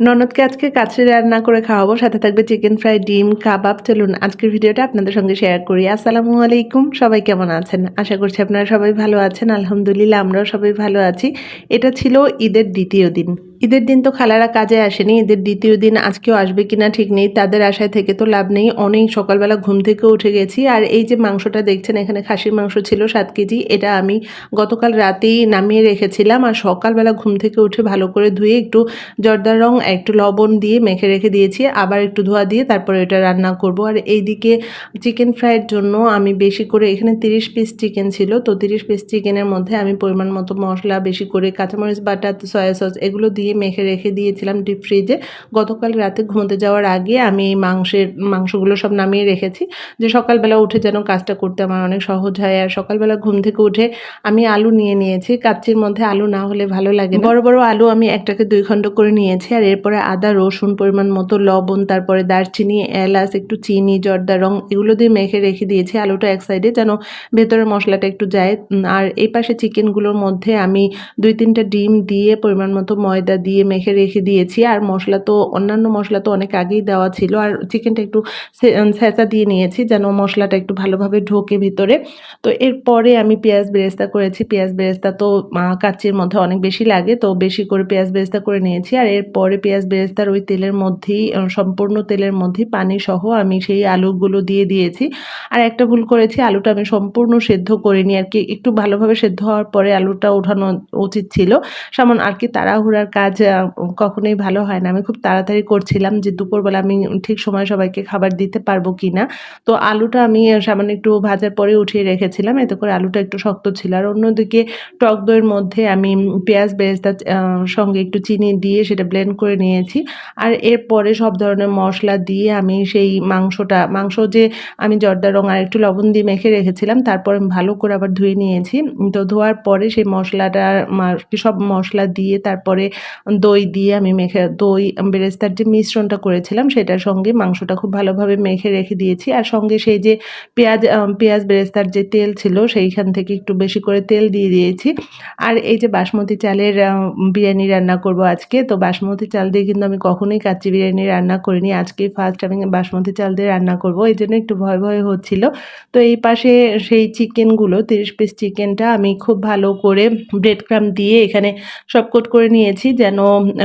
ননদকে আজকে কাছে রান্না করে খাওয়াবো, সাথে থাকবে চিকেন ফ্রাই ডিম, কাবাব। চলুন, আজকের ভিডিওটা আপনাদের সঙ্গে শেয়ার করি। আসসালামু আলাইকুম, সবাই কেমন আছেন? আশা করছি আপনারা সবাই ভালো আছেন। আলহামদুলিল্লাহ, আমরাও সবাই ভালো আছি। এটা ছিল ঈদের দ্বিতীয় দিন। ঈদের দিন তো খালারা কাজে আসেনি, ঈদের দ্বিতীয় দিন আজকেও আসবে কিনা ঠিক নেই, তাদের আশায় থেকে তো লাভ নেই। অনেক সকালবেলা ঘুম থেকে উঠে গেছি আর এই যে মাংসটা দেখছেন, এখানে খাসির মাংস ছিল সাত কেজি, এটা আমি গতকাল রাতেই নামিয়ে রেখেছিলাম আর সকালবেলা ঘুম থেকে উঠে ভালো করে ধুয়ে একটু জর্দার রং, একটু লবণ দিয়ে মেখে রেখে দিয়েছি, আবার একটু ধোয়া দিয়ে তারপরে এটা রান্না করব। আর এইদিকে চিকেন ফ্রাইয়ের জন্য আমি বেশি করে, এখানে তিরিশ পিস চিকেন ছিল, তো তিরিশ পিস চিকেনের মধ্যে আমি পরিমাণ মতো মশলা, বেশি করে কাঁচামরিচ বাটা সয়া সস এগুলো দিয়ে মেখে রেখে দিয়েছিলাম ডিপ ফ্রিজে গতকাল রাতে ঘুমোতে যাওয়ার আগে আমি এই মাংসের, মাংসগুলো সব নামিয়ে রেখেছি। যে সকালবেলা উঠে যেন কাজটা করতে আমার অনেক সহজ হয়। আর সকালবেলা ঘুম থেকে উঠে আমি আলু নিয়ে নিয়েছি। কাচ্চির মধ্যে আলু না হলে ভালো লাগে বড় বড় আলু আমি একটাকে দুই খণ্ড করে নিয়েছি। আর এরপরে আদা, রসুন পরিমাণ মতো, লবণ, তারপরে দারচিনি, এলাচ, একটু চিনি, জর্দা রং এগুলো দিয়ে মেখে রেখে দিয়েছি। আলুটা এক সাইডে যেন ভেতরের মশলাটা একটু যায়। আর এই পাশে চিকেনগুলোর মধ্যে আমি দুই তিনটা ডিম দিয়ে পরিমাণ মতো ময়দা দিয়ে মেখে রেখে দিয়েছি। আর মশলা তো অন্যান্য মশলা তো অনেক আগেই দেওয়া ছিল। আর চিকেনটা একটু ছেঁচা দিয়ে নিয়েছি যেন মশলাটা একটু ভালোভাবে ঢোকে ভিতরে। তো এরপরে আমি পেঁয়াজ বেরেস্তা করেছি। পেঁয়াজ বেরেস্তা তো আহ, কাচ্চির মধ্যে অনেক বেশি লাগে। তো বেশি করে পেঁয়াজ বেরেস্তা করে নিয়েছি। আর এরপরে পেঁয়াজ বেরেস্তার ওই তেলের মধ্যেই সম্পূর্ণ তেলের মধ্যেই পানি সহ আমি সেই আলুগুলো দিয়ে দিয়েছি। আর একটা ভুল করেছি আলুটা আমি সম্পূর্ণ সেদ্ধ করিনি। আর কি একটু ভালোভাবে সেদ্ধ হওয়ার পরে আলুটা ওঠানো উচিত ছিল। সামন আর কি তাড়াহুড়ার কাজ আহ, কখনোই ভালো হয় না। আমি খুব তাড়াতাড়ি করছিলাম যে দুপুরবেলা আমি ঠিক সময় সবাইকে খাবার দিতে পারব কি না তো আলুটা আমি সামান্য একটু ভাজার পরে উঠিয়ে রেখেছিলাম। এতে করে আলুটা একটু শক্ত ছিল। আর অন্যদিকে টক দইয়ের মধ্যে আমি পেঁয়াজ বেরেস্তা সঙ্গে একটু চিনি দিয়ে সেটা ব্লেন্ড করে নিয়েছি। আর এরপরে সব ধরনের মশলা দিয়ে আমি সেই মাংসটা মাংস যে আমি জর্দা রং আর একটু লবণ দিয়ে মেখে রেখেছিলাম তারপর আমি ভালো করে আবার ধুয়ে নিয়েছি। তো ধোয়ার পরে সেই মশলাটা সব মশলা দিয়ে তারপরে দই দিয়ে আমি মেখে, দই বেরেস্তার যে মিশ্রণটা করেছিলাম, সেটার সঙ্গে মাংসটা খুব ভালোভাবে মেখে রেখে দিয়েছি। আর সঙ্গে সেই যে পেঁয়াজ পেঁয়াজ বেরেস্তার যে তেল ছিল, সেইখান থেকে একটু বেশি করে তেল দিয়ে দিয়েছি। আর এই যে বাসমতি চালের বিরিয়ানি রান্না করব আজকে, তো বাসমতি চাল দিয়ে কিন্তু আমি কখনোই কাচ্চি বিরিয়ানি রান্না করিনি। আজকেই ফার্স্ট আমি বাসমতি চাল দিয়ে রান্না করব। এই জন্য একটু ভয় ভয় হচ্ছিল। তো এই পাশে সেই চিকেনগুলো, তিরিশ পিস চিকেনটা আমি খুব ভালো করে ব্রেড ক্রাম দিয়ে এখানে সব কোট করে নিয়েছি যেন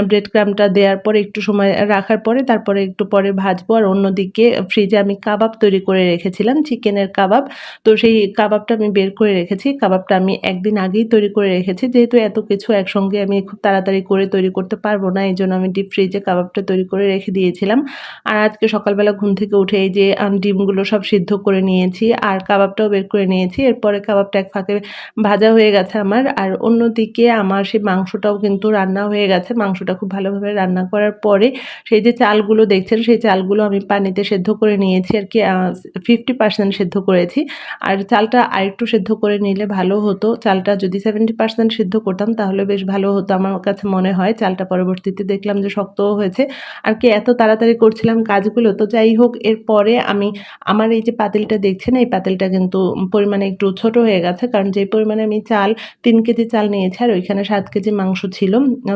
ব্রেড ক্রামটা দেওয়ার পরে একটু সময় রাখার পরে তারপরে একটু পরে ভাজবো। আর অন্যদিকে ফ্রিজে আমি কাবাব তৈরি করে রেখেছিলাম, চিকেনের কাবাব। তো সেই কাবাবটা আমি বের করে রেখেছি। কাবাবটা আমি একদিন আগেই তৈরি করে রেখেছি। যেহেতু এত কিছু একসঙ্গে আমি খুব তাড়াতাড়ি করে তৈরি করতে পারব না, এই জন্য আমি ডিপ ফ্রিজে কাবাবটা তৈরি করে রেখে দিয়েছিলাম। আর আজকে সকালবেলা ঘুম থেকে উঠে এই যে ডিমগুলো সব সিদ্ধ করে নিয়েছি আর কাবাবটাও বের করে নিয়েছি। এরপরে কাবাবটা এক ফাঁকে ভাজা হয়ে গেছে আমার। আর অন্যদিকে আমার সেই মাংসটাও কিন্তু রান্না হয়ে গেছে, মাংসটা খুব ভালোভাবে রান্না করার পরে সেই যে চালগুলো দেখছেন, সেই চালগুলো আমি পানিতে সেদ্ধ করে নিয়েছি আর কি ফিফটি পার্সেন্ট সেদ্ধ করেছি। আর চালটা আরেকটু সেদ্ধ করে নিলে ভালো হতো। চালটা যদি সেভেন্টি পার্সেন্ট সেদ্ধ করতাম তাহলে বেশ ভালো হতো আমার কাছে মনে হয়। চালটা পরবর্তীতে দেখলাম যে শক্তও হয়েছে। আর কি এত তাড়াতাড়ি করছিলাম কাজগুলো, তো যাই হোক, এরপরে আমি আমার এই যে পাতিলটা দেখছেন, এই পাতিলটা কিন্তু পরিমাণে একটু ছোট হয়ে গেছে। কারণ যে পরিমাণে আমি চাল, তিন কেজি চাল নিয়েছি আর ওইখানে সাত কেজি মাংস ছিল।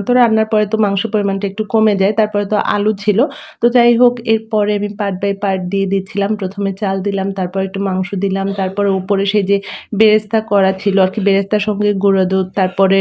তো রান্নার পরে তো মাংস পরিমাণটা একটু কমে যায়, তারপরে তো আলু ছিল। তো যাই হোক এরপরে আমি পার্ট বাই পার্ট দিয়ে দিচ্ছিলাম। প্রথমে চাল দিলাম, তারপর একটু মাংস দিলাম, তারপরে উপরে সেই যে বেরেস্তা করা ছিল আর কি, বেরেস্তার সঙ্গে গুঁড়ো দুধ, তারপরে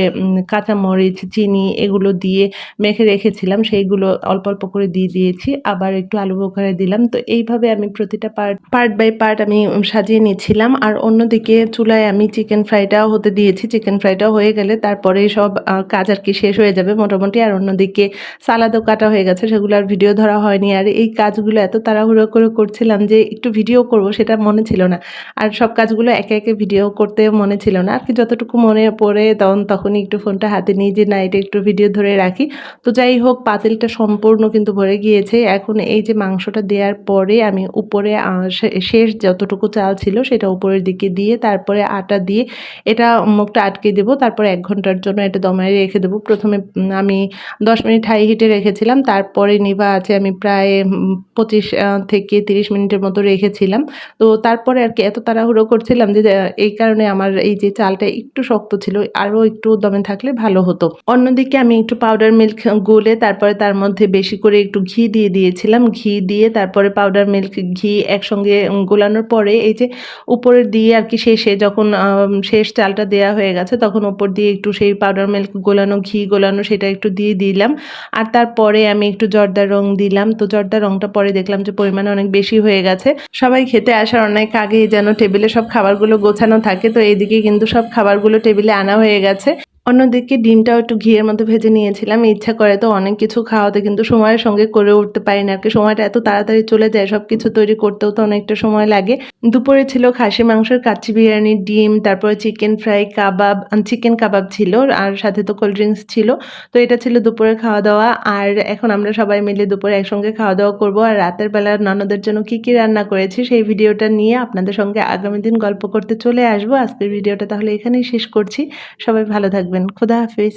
কাঁচামরিচ, চিনি এগুলো দিয়ে মেখে রেখেছিলাম। সেইগুলো অল্প অল্প করে দিয়ে দিয়েছি। আবার একটু আলু বোখারে দিলাম। তো এইভাবে আমি প্রতিটা পার্ট পার্ট বাই পার্ট আমি সাজিয়ে নিচ্ছিলাম। আর অন্যদিকে চুলায় আমি চিকেন ফ্রাইটাও হতে দিয়েছি। চিকেন ফ্রাইটাও হয়ে গেলে তারপরে সব কাজ আর কি শেষ হয়ে যাবে। মোটামুটি আর অন্যদিকে সালাদও কাটা হয়ে গেছে, সেগুলো আর ভিডিও ধরা হয়নি। আর এই কাজগুলো এত তাড়াহুড়ো করে করছিলাম যে একটু ভিডিও করব সেটা মনে ছিল না। আর সব কাজগুলো একে একে ভিডিও করতে মনে ছিল না। আর কি যতটুকু মনে পড়ে তখন, তখনই একটু ফোনটা হাতে নিয়ে যে, না, এটা একটু ভিডিও ধরে রাখি। তো যাই হোক, পাতিলটা সম্পূর্ণ কিন্তু ভরে গিয়েছে। এখন এই যে মাংসটা দেওয়ার পরে আমি উপরে শেষ যতটুকু চাল ছিল সেটা উপরের দিকে দিয়ে, তারপরে আটা দিয়ে এটা মুখটা আটকে দেবো। তারপরে এক ঘণ্টার জন্য এটা দমায় রেখে দেবো। প্রথমে আমি দশ মিনিট হাই হিটে রেখেছিলাম। তারপরে নিভা আছে আমি প্রায় পঁচিশ থেকে তিরিশ মিনিটের মতো রেখেছিলাম। তো তারপরে আর কি এত তাড়াহুড়ো করছিলাম যে এই কারণে আমার এই যে চালটা একটু শক্ত ছিল, আরও একটু দমে থাকলে ভালো হতো। অন্যদিকে আমি একটু পাউডার মিল্ক গুলে তারপরে তার মধ্যে বেশি করে একটু ঘি দিয়ে দিয়েছিলাম। ঘি দিয়ে তারপরে পাউডার মিল্ক ঘি একসঙ্গে গোলানোর পরে এই যে উপরের দিয়ে আর কি শেষে যখন শেষ চালটা দেয়া হয়ে গেছে, তখন উপর দিয়ে একটু সেই পাউডার মিল্ক গোলানো, ঘি গোলানো, সেটা একটু দিয়ে দিলাম। আর তারপরে আমি একটু জর্দার রং দিলাম। তো জর্দার রংটা পরে দেখলাম যে পরিমাণে অনেক বেশি হয়ে গেছে। সবাই খেতে আসার অনেক আগেই যেন টেবিলে সব খাবারগুলো গোছানো থাকে। তো এইদিকে কিন্তু সব খাবারগুলো টেবিলে আনা হয়ে গেছে। অন্যদিকে ডিমটাও একটু ঘিয়ের মধ্যে ভেজে নিয়েছিলাম। ইচ্ছা করে তো অনেক কিছু খাওয়াতে, কিন্তু সময়ের সঙ্গে করে উঠতে পারি না আর কি। সময়টা এত তাড়াতাড়ি চলে যায় সব কিছু তৈরি করতেও তো অনেকটা সময় লাগে। দুপুরে ছিল খাসি, মাংসের কাচ্চি, বিরিয়ানি, ডিম, তারপরে chicken fry, kebab chicken kebab ছিল আর সাথে তো কোল্ড ড্রিঙ্কস ছিল। তো এটা ছিল দুপুরে খাওয়া দাওয়া আর এখন আমরা সবাই মিলে দুপুরে একসঙ্গে খাওয়া দাওয়া করব। আর রাতের বেলা ননদের জন্য কি কি রান্না করেছি সেই ভিডিওটা নিয়ে আপনাদের সঙ্গে আগামী দিন গল্প করতে চলে আসব। আজকের ভিডিওটা তাহলে এখানেই শেষ করছি। সবাই ভালো থাকবেন। খোদা হাফিজ।